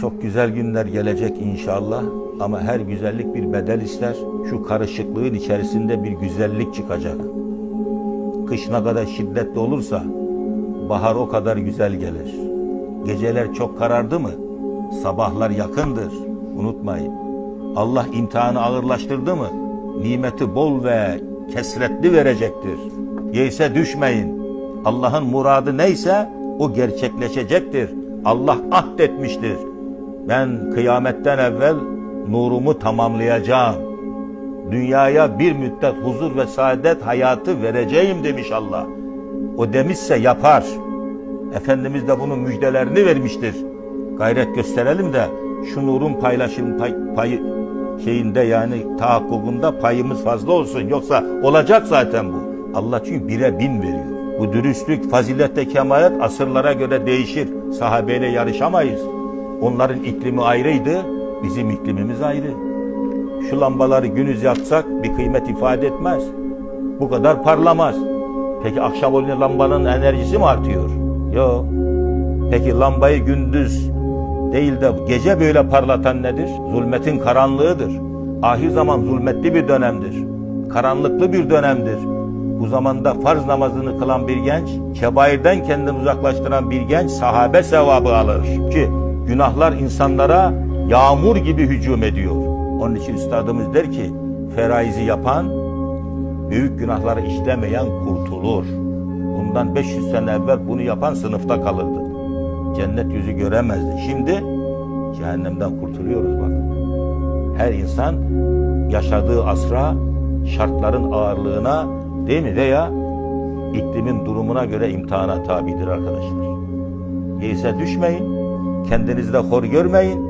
Çok güzel günler gelecek inşallah ama her güzellik bir bedel ister. Şu karışıklığın içerisinde bir güzellik çıkacak. Kış ne kadar şiddetli olursa bahar o kadar güzel gelir. Geceler çok karardı mı sabahlar yakındır. Unutmayın. Allah imtihanı ağırlaştırdı mı nimeti bol ve kesretli verecektir. Yeyse düşmeyin. Allah'ın muradı neyse o gerçekleşecektir. Allah ahdetmiştir. Ben kıyametten evvel nurumu tamamlayacağım. Dünyaya bir müddet huzur ve saadet hayatı vereceğim demiş Allah. O demişse yapar. Efendimiz de bunun müjdelerini vermiştir. Gayret gösterelim de şu nurun paylaşım pay, payı şeyinde yani tahakkukunda payımız fazla olsun. Yoksa olacak zaten bu. Allah çünkü bire bin veriyor. Bu dürüstlük, fazilette kemalet asırlara göre değişir. Sahabeyle yarışamayız. Onların iklimi ayrıydı, bizim iklimimiz ayrı. Şu lambaları günüz yaksak bir kıymet ifade etmez. Bu kadar parlamaz. Peki akşam olunca lambanın enerjisi mi artıyor? Yok. Peki lambayı gündüz değil de gece böyle parlatan nedir? Zulmetin karanlığıdır. Ahir zaman zulmetli bir dönemdir. Karanlıklı bir dönemdir. Bu zamanda farz namazını kılan bir genç, kebairden kendini uzaklaştıran bir genç sahabe sevabı alır. Ki günahlar insanlara yağmur gibi hücum ediyor. Onun için üstadımız der ki, feraizi yapan, büyük günahları işlemeyen kurtulur. Bundan 500 sene evvel bunu yapan sınıfta kalırdı. Cennet yüzü göremezdi. Şimdi cehennemden kurtuluyoruz bak. Her insan yaşadığı asra, şartların ağırlığına değil mi veya iklimin durumuna göre imtihana tabidir arkadaşlar. Yeyse düşmeyin, kendinizi de hor görmeyin.